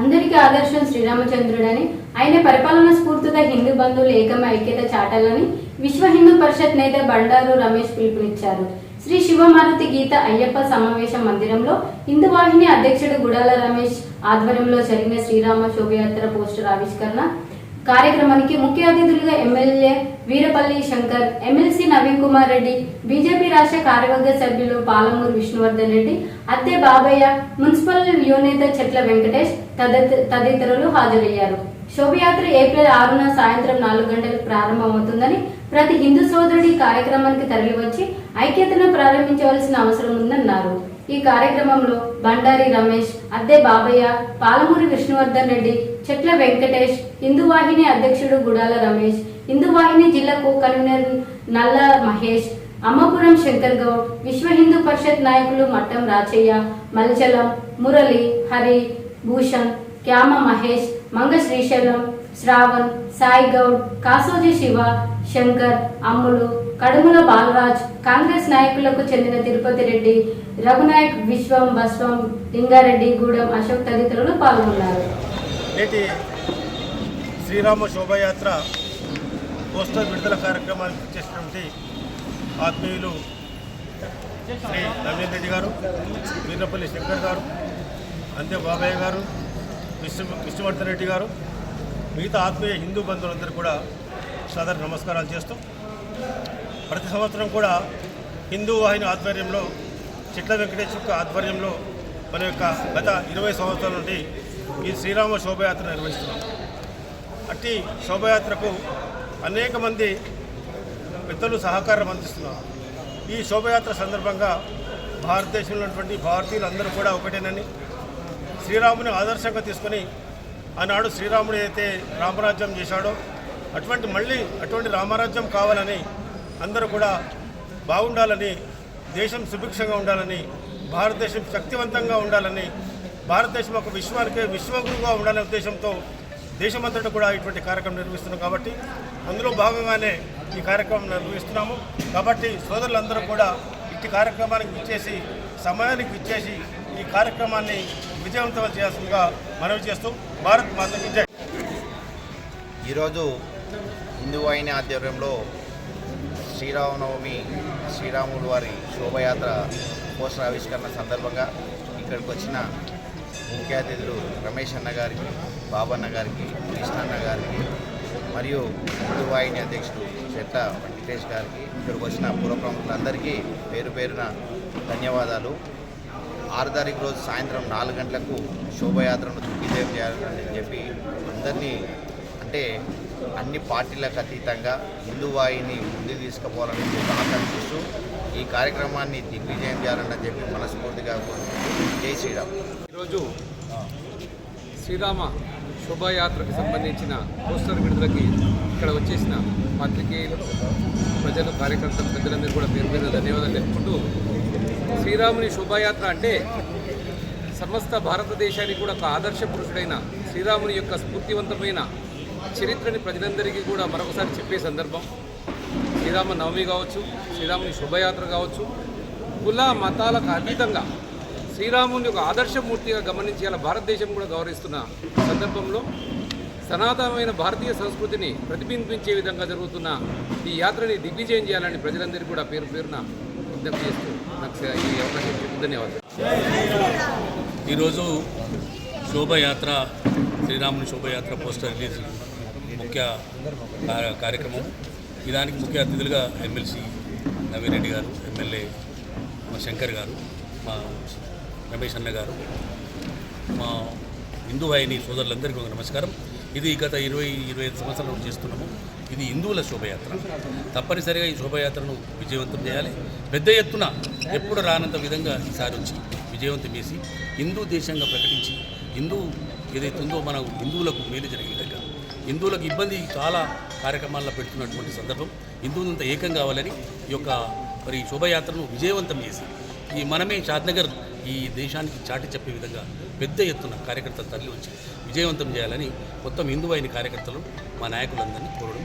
అందరికీ ఆదర్శం శ్రీరామచంద్రుడని. ఆయన పరిపాలన స్ఫూర్తిగా హిందూ బంధువులు ఏకమ ఐక్యత చాటాలని విశ్వ హిందూ పరిషత్ నేత బండారు రమేష్ పిలుపునిచ్చారు. శ్రీ శివమారుతి గీత అయ్యప్ప సమావేశ మందిరంలో హిందూ వాహిని అధ్యక్షుడు గుడాల రమేష్ ఆధ్వర్యంలో జరిగిన శ్రీరామ శోభయాత్ర పోస్టర్ ఆవిష్కరణ కార్యక్రమానికి ముఖ్య అతిథులుగా MLA Veerapalli Shankar MLC Naveen Kumar Reddy BJP రాష్ట్ర కార్యవర్గ సభ్యులు పాలమూరు విష్ణువర్ధన్ రెడ్డి అద్దె బాబయ్య మున్సిపల్ యువనేత చెట్ల వెంకటేష్ తదితరులు హాజరయ్యారు. శోభయాత్ర ఏప్రిల్ ఆరున సాయంత్రం నాలుగు గంటలకు ప్రారంభమవుతుందని ప్రతి హిందూ సోదరుడి ఈ కార్యక్రమానికి తరలివచ్చి ఐక్యతను ప్రారంభించవలసిన అవసరం ఉందన్నారు. ఈ కార్యక్రమంలో బండారి రమేష్ అద్దె బాబయ్య పాలమూరి విష్ణువర్ధన్ రెడ్డి చెట్ల వెంకటేష్ హిందువాహిని అధ్యక్షుడు గుడాల రమేష్ హిందువాహిని జిల్లాకు జిల్లా కో కన్వీనర్ నల్ల మహేష్ అమ్మపురం శంకర్ గౌడ్ విశ్వ హిందూ పరిషత్ నాయకులు మట్టం రాచయ్య మల్చలం మురళి హరి భూషణ్ క్యామ మహేష్ మంగ శ్రీశైలం శ్రావణ్ సాయి గౌడ్ కాసోజి శివ శంకర్ అమ్ములు కడుముల బాలరాజ్ కాంగ్రెస్ నాయకులకు చెందిన తిరుపతి రెడ్డి రఘునాయక్ విశ్వం బస్వం లింగారెడ్డి గూడెం అశోక్ తదితరులు పాల్గొన్నారు. నేటి శ్రీరామ శోభయాత్ర పోస్టర్ విడుదల కార్యక్రమానికి చేసినటువంటి ఆత్మీయులు శ్రీ నవీన్ రెడ్డి గారు వీరపల్లి శంకర్ గారు అంతే బాబయ్య గారు విష్ణు విష్ణువర్ధన్ రెడ్డి గారు మిగతా ఆత్మీయ హిందూ బంధువులందరూ కూడా సాధారణ నమస్కారాలు చేస్తూ ప్రతి సంవత్సరం కూడా హిందూ వాహిని ఆధ్వర్యంలో చిట్ల వెంకటేశ్వర యొక్క ఆధ్వర్యంలో మన యొక్క గత ఇరవై సంవత్సరాల నుండి ఈ శ్రీరామ శోభయాత్ర నిర్వహిస్తున్నాం. అట్టి శోభయాత్రకు అనేక మంది పెద్దలు సహకారం అందిస్తున్నారు. ఈ శోభయాత్ర సందర్భంగా భారతదేశంలో ఉన్నటువంటి భారతీయులందరూ కూడా ఒకటేనని శ్రీరాముని ఆదర్శంగా తీసుకొని ఆనాడు శ్రీరాముడు అయితే రామరాజ్యం చేశాడో అటువంటి మళ్ళీ అటువంటి రామరాజ్యం కావాలని అందరూ కూడా బాగుండాలని దేశం సుభిక్షంగా ఉండాలని భారతదేశం శక్తివంతంగా ఉండాలని భారతదేశం ఒక విశ్వానికే విశ్వగురుగా ఉండాలనే ఉద్దేశంతో దేశమంతటా కూడా ఇటువంటి కార్యక్రమం నిర్వహిస్తున్నాం కాబట్టి అందులో భాగంగానే ఈ కార్యక్రమం నిర్వహిస్తున్నాము. కాబట్టి సోదరులందరూ కూడా ఇట్టి కార్యక్రమానికి ఇచ్చేసి సమయానికి ఇచ్చేసి ఈ కార్యక్రమాన్ని విజయవంతం చేయాల్సిందిగా మనవి చేస్తూ భారత్ మాతకి జై. ఈరోజు హిందూ వాహిని ఆధ్వర్యంలో శ్రీరామనవమి శ్రీరాములు వారి శోభయాత్ర పోస్టర్ ఆవిష్కరణ సందర్భంగా ఇక్కడికి వచ్చిన ముఖ్య అతిథులు రమేష్ అన్న గారికి బాబన్న గారికి కృష్ణన్న గారికి మరియు హిందూ వాహిని అధ్యక్షుడు చెట్ల వెంకటేష్ గారికి ఇక్కడికి వచ్చిన పూర్వ ప్రముఖులందరికీ పేరు పేరున ధన్యవాదాలు. ఆరు తారీఖు రోజు సాయంత్రం నాలుగు గంటలకు శోభయాత్రను దిగ్విజయం చేయాలని చెప్పి అందరినీ అంటే అన్ని పార్టీలకు అతీతంగా హిందువాయిని ముందుకు తీసుకుపోవాలని చెప్పి ఆకాంక్షిస్తూ ఈ కార్యక్రమాన్ని దిగ్విజయం చేయాలని చెప్పి మనస్ఫూర్తిగా జై శ్రీరామ్. ఈరోజు శ్రీరామ శోభాయాత్రకు సంబంధించిన పోస్టర్ విడుదలకి ఇక్కడ వచ్చేసిన పాత్రికేయులు ప్రజలు కార్యకర్తలు ప్రజలందరూ కూడా పేరు పేరు ధన్యవాదాలు తెలుపుకుంటూ శ్రీరాముని శోభాయాత్ర అంటే సమస్త భారతదేశానికి కూడా ఒక ఆదర్శ పురుషుడైన శ్రీరాముని యొక్క స్ఫూర్తివంతమైన చరిత్రని ప్రజలందరికీ కూడా మరొకసారి చెప్పే సందర్భం. శ్రీరామ నవమి కావచ్చు శ్రీరాముని శుభయాత్ర కావచ్చు కుల మతాలకు అతీతంగా శ్రీరాముని ఒక ఆదర్శమూర్తిగా గమనించి అలా భారతదేశం కూడా గౌరవిస్తున్న సందర్భంలో సనాతనమైన భారతీయ సంస్కృతిని ప్రతిబింబించే విధంగా జరుగుతున్న ఈ యాత్రని దిగ్విజయం చేయాలని ప్రజలందరికీ కూడా పేరు పేరున విజ్ఞప్తి చేస్తూ నాకు ఈ అవకాశం ధన్యవాదాలు. ఈరోజు శోభయాత్ర శ్రీరాముని శోభయాత్ర పోస్టర్ రిలీజ్ ముఖ్య కార్యక్రమం. ఈ దానికి ముఖ్య అతిథులుగా ఎమ్మెల్సీ నవీన్ రెడ్డి గారు ఎమ్మెల్యే మా శంకర్ గారు మా రమేష్ అన్న గారు మా హిందూ వాహిని సోదరులందరికీ ఒక నమస్కారం. ఇది గత ఇరవై ఇరవై ఐదు సంవత్సరాల నుంచి చేస్తున్నాము. ఇది హిందువుల శోభయాత్ర. తప్పనిసరిగా ఈ శోభయాత్రను విజయవంతం చేయాలి. పెద్ద ఎత్తున ఎప్పుడు రానంత విధంగా ఈసారి వచ్చి విజయవంతం చేసి హిందూ దేశంగా ప్రకటించి హిందూ ఏదైతే ఉందో మన హిందువులకు మేలు జరిగే విధంగా హిందువులకు ఇబ్బంది చాలా కార్యక్రమాల్లో పెడుతున్నటువంటి సందర్భం. హిందువులంతా ఏకం కావాలని ఈ యొక్క మరి శోభయాత్రను విజయవంతం చేసి ఈ మనమే షాద్నగర్ ఈ దేశానికి చాటి చెప్పే విధంగా పెద్ద ఎత్తున కార్యకర్తలు తరలి వచ్చి విజయవంతం చేయాలని మొత్తం హిందువైన కార్యకర్తలు మా నాయకులందరినీ కోరడం